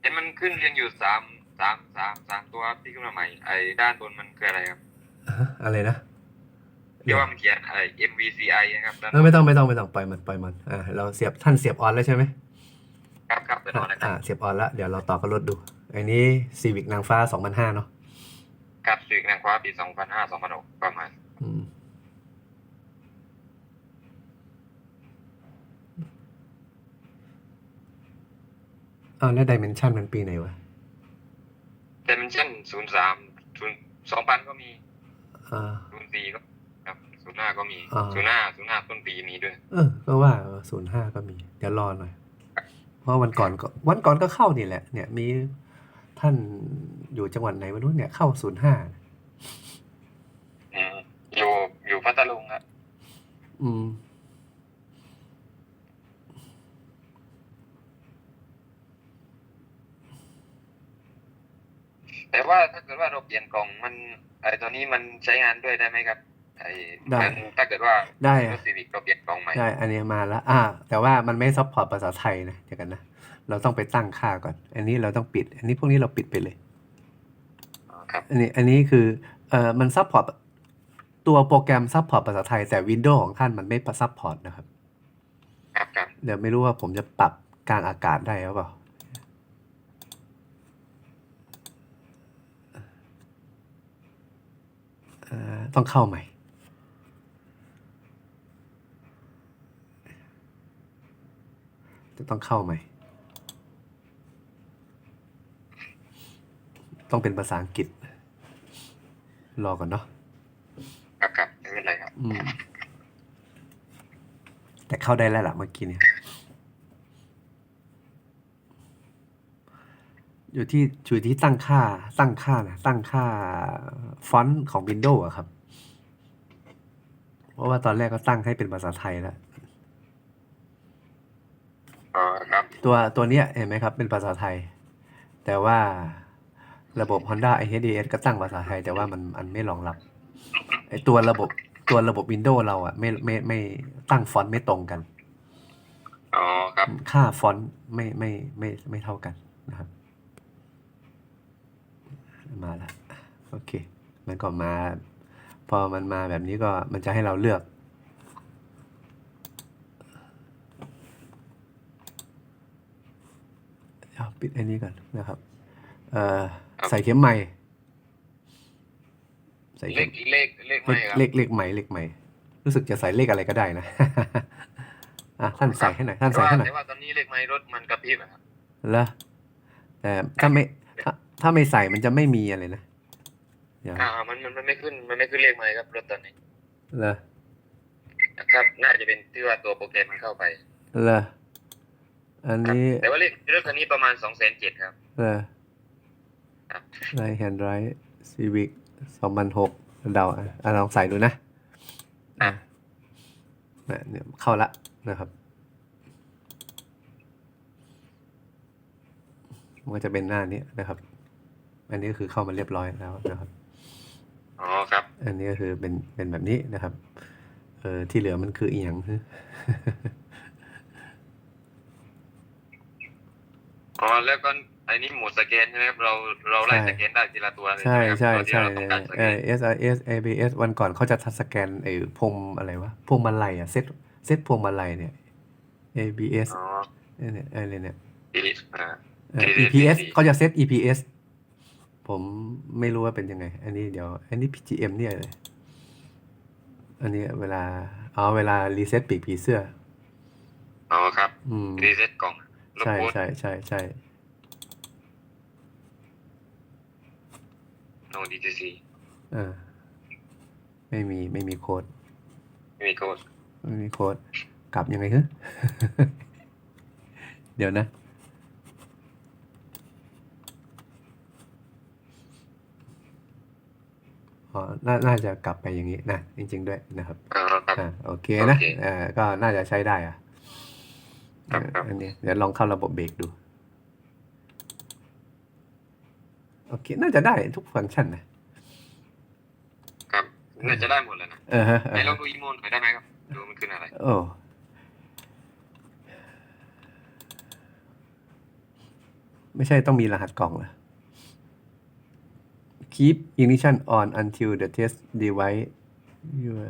เห็นมันขึ้นเรียงอยู่สามสามสามสามตัวครับที่ขึ้นมาใหม่ ไอ้ด้านบนมันคืออะไรครับฮะอะไรนะที่ว่ามันเขียนไอ้ MVCI นะครับด้านบเออนไม่ต้องไม่ต้องไม่ต้องปล่อยมันปล่อยมันอ่าเราเสียบท่านเสียบออนแล้วใช่ไหมครับครับเป็นออนนะครัอ่าบเสียบออนแล้วเดี๋ยวเราต่อกับรถดูอันนี้ซีวิกนางฟ้า2005เนาะ ครับสื่อนางฟ้าปีสองพันห้าสองพันหกประมาณ อืมอ้าวแล้วดิเมนชันมันปีไหนวะแต่มันเช่นศูนย์สามศูนย์สองพันก็มีอ่าศูนย์สี่ก็ครับศูนย์ห้าก็มีอ่าศูนย์ห้าศูนย์ห้าต้นปีมีด้วย เออ ก็ว่าศูนย์ห้าก็มี เดี๋ยวรอหน่อย เพราะวันก่อนก็วันก่อนก็เข้านี่แหละ เนี่ยมีท่านอยู่จังหวัดไหนไม่รู้เนี่ยเข้าศูนย์ห้าอืมอยู่อยู่พัทลุงครับอืม แต่ว่าถ้าเกิดว่าเราเปลี่ยนกล่องมันไอ้ตัวนี้มันใช้งานด้วยได้ไหมครับไอ้ได้มันถ้าเกิดว่าได้รอะถซีวิกเราเปลี่ยนกล่องใหม่ใช่อันนี้มาแล้วอ่า แต่ว่ามันไม่ซัพพอร์ตภาษาไทยนะเดี๋ยวกันนะเราต้องไปตั้งค่าก่อน อันนี้เราต้องปิด อันนี้พวกนี้เราปิดไปเลยอ๋อครับอันนี้อันนี้คือเอ่อมันซัพพอร์ตตัวโปรแกรมซัพพอร์ตภาษาไทยแต่ Windows ของท่านมันไม่ซัพพอร์ตนะครับครับครับเดี๋ยวไม่รู้ว่าผมจะปรับกลางอากาศได้หรือเปล่า เอ่อ ต้องเข้าใหม่ จะต้องเข้าใหม่ ต้องเป็นภาษาอังกฤษ รอก่อนเนาะครับครับไม่เป็นไรครับอืมแต่เข้าได้แล้วล่ะเมื่อกี้เนี่ย อยู่ที่อยู่ที่ตั้งค่าตั้งค่านะตั้งค่าฟอนต์ของ Windows อะครับ เพราะว่าตอนแรกก็ตั้งให้เป็นภาษาไทยแล้วอ๋อครับ ตัวตัวเนี้ยเห็นไหมครับ เป็นภาษาไทย แต่ว่าระบบ Honda IHDS ก็ตั้งภาษาไทย แต่ว่ามันมันไม่รองรับไอตัวระบบตัวระบบ Windows เราอะไม่ไม่ไม่ตั้งฟอนต์ไม่ตรงกันอ๋อครับ ค่าฟอนต์ไม่ไม่ไม่ไม่เท่ากันนะครับ มาแล้วโอเค มันก็มา พอมันมาแบบนี้ก็มันจะให้เราเลือกเอาปิดอันนี้ก่อนนะครับเอ่อครับใส่เข็มใหม่ ใส่เลเข็ขมเลขเลขเลไม่ขครับเลขเลขใหม่เลขใหม่ รู้สึกจะใส่เลขอะไรก็ได้นะอะท่านใส่ให้หน่อยท่านแต่ใส่ว่าให้หน่อยแต่ว่าตอนนี้เลขไม่รถมันกระพริบอะครับแล้วแต่ถ้าไม่ถ้าถ้าไม่ใส่มันจะไม่มีอะไรนะเดี๋ยว อ่า มันมันมันไม่ขึ้น มันไม่ขึ้นเลขไม่ครับรถตอนนี้เลอนะครับ น่าจะเป็นที่ว่าตัวโปรแกรมมันเข้าไปเลออันครับนี้ แต่ว่าเลขรถคันนี้ประมาณสองแสนเจ็ดครับเลอครับไรแฮนด์ไรซีวิกสองพันหกเดาอะอะลองใส่ดูนะอะเนี่ยเนี่ยเข้าละนะครับมันก็จะเป็นหน้านี้นะครับ อันนี้ก็คือเข้ามาเรียบร้อยแล้วนะครับ อ๋อครับ อันนี้ก็คือเป็นเป็นแบบนี้นะครับ เออที่เหลือมันคืออีหยังฮะอ๋อแล้วก็ไอ้นี่หมดสแกนใช่ไหมครับเราเราไล่สแกนได้ทีละตัวเลยใช่ไหมครับใช่ตัวที่ใช่เราต้องการสเอแกอน S I S A B S วันก่อนเขาจะทัดสแกนไอ้พวงอะไรวะพวงมาลัยอะเซตเซตพวงมาลัยเนี่ย A B S อ๋อเนี่ยอะไรเนี่ยทีนี้อ่าเอ่อ ABS EPS เขาจะเซต EPS ผมไม่รู้ว่าเป็นยังไง อันนี้เดี๋ยว อันนี้ PGM เนี่ยเลยอันนี้เวลาอ๋อเวลารีเซ็ตปีกผีเสื้อ อ๋อครับ อืม รีเซ็ตกล่องลบใช่โค้ดใช่ใช่ใช่โนดีทีซีเออไม่มีไม่มีโค้ด ไม่มีโค้ดไม่มีโค้ด กลับยังไงฮึเดี๋ยวนะ อ๋อนาน่าจะกลับไปอย่างนี้นะจริง ๆ ด้วยนะครับอ๋อครับ อ่าโอเคนะโอเคเอ่าก็น่าจะใช้ได้อะครับครับเอออันนี้เดี๋ยวลองเข้าระบบเบรกดูโอเคน่าจะได้ทุกฟังก์ชันนะครับน่าจะได้หมดแล้วนะเออฮะเอไหนอลอฮะงดูอีโมนหน่อยได้ไหมครับ ดูมันขึ้นอะไร โอ้ไม่ใช่ต้องมีรหัสกล่องเหรอ keep ignition on until the test device your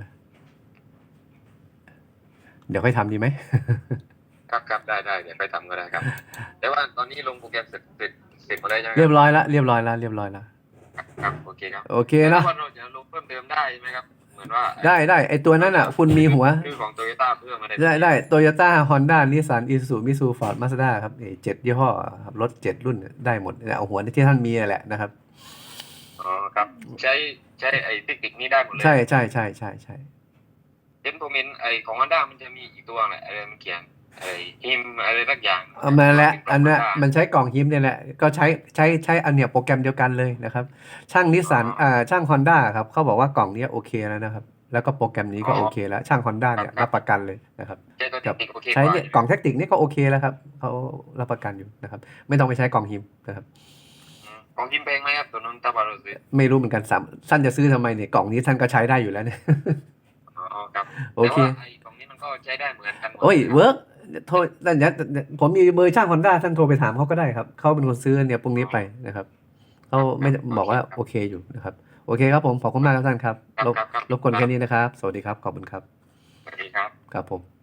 เดี๋ยวค่อยทำดีไหม ครับครับได้ได้เดี๋ยวไปทำก็ได้ครับ แต่ว่าตอนนี้ลงโปรแกรมเสร็จเสร็จเสร็จหมดแล้วใช่ไหมคเรียรับบร้อยแล้วเรียบร้อยแล้วเรียบร้อยแล้วครับโอเคครับโอเคเนอะแล้วเราจะลงเพิ่มเติมได้ไหมครับเหมือนว่าได้ได้ไอตัวนั้นอะ คุณมีหัวชื่อของโตโยต้าเพิ่มมาได้ได้ได้โตโยต้าฮอนด้านิสสันอิซูมิซูฟอร์ดมาสด้าครับเอเจ็ดยี่ห้อครับรถเจ็ดรุ่นเนี่ยได้หมดเนี่ยเอาหัวที่ท่านมีนั่นแหละนะครับ อ๋อครับ ใช้ใช้ไอ้เทคนิคนี้ได้หมดเลยใช่ใช่ใช่ใช่ใช่เห็นผมเห็นไอ้ของ Honda มันจะมีอีกตัวแหละอะไรมันเขียนไอ้ฮิมอะไรสักอย่างเอามาแล้วเป็อันเนี้ย Honda มันใช้กล่องฮิมเนี่ยแหละก็ใช้ใช้ใช้อันเนี้ยโปรแกรมเดียวกันเลยนะครับ ช่างนิสสันอ๋ออ่อ่าช่างฮอนด้าครับเขาบอกว่ากล่องเนี้ยโอเคแล้วนะครับ แล้วก็โปรแกรมนี้ก็อ๋อโอเคแล้ว ช่างฮอนด้าเนี่ยครับรับประกันเลยนะครับใช้ตัวเทคนิคโอเคใช้กว่าเนี่ยกล่องเทคนิคนี่ก็โอเคแล้วครับเขารับประกันอยู่นะครับ ไม่ต้องไปใช้กล่องฮิมนะครับอืม ของฮิมแพงไหมครับตัวนั้นถ้าบาร์ซื้อไม่รู้เหมือนกันสามท่านจะซื้อทำไมเนี่ยกล่องนี้ท่านก็ใช้ได้อยู่แล้วเนี่ยอ๋อครับโอเคแต่ว่าไอ้ของนี้มันก็ใช้ได้เหมือนกันหมดโอ้ยนะครับเวิร์กโทรนั่นเนี่ยผมมีเบอร์ช่างฮอนด้าท่านโทรไปถามเขาก็ได้ครับเขาเป็นคนซื้อเนี่ยพวกนี้ไปนะครับเขาไม่บอกว่าโอเคอยู่นะครับ โอเคครับผมขอบคุณมากครับท่านครับครับรบครับครับรบกวนแค่นี้นะครับ สวัสดีครับขอบคุณครับสวัสดีครับครับผม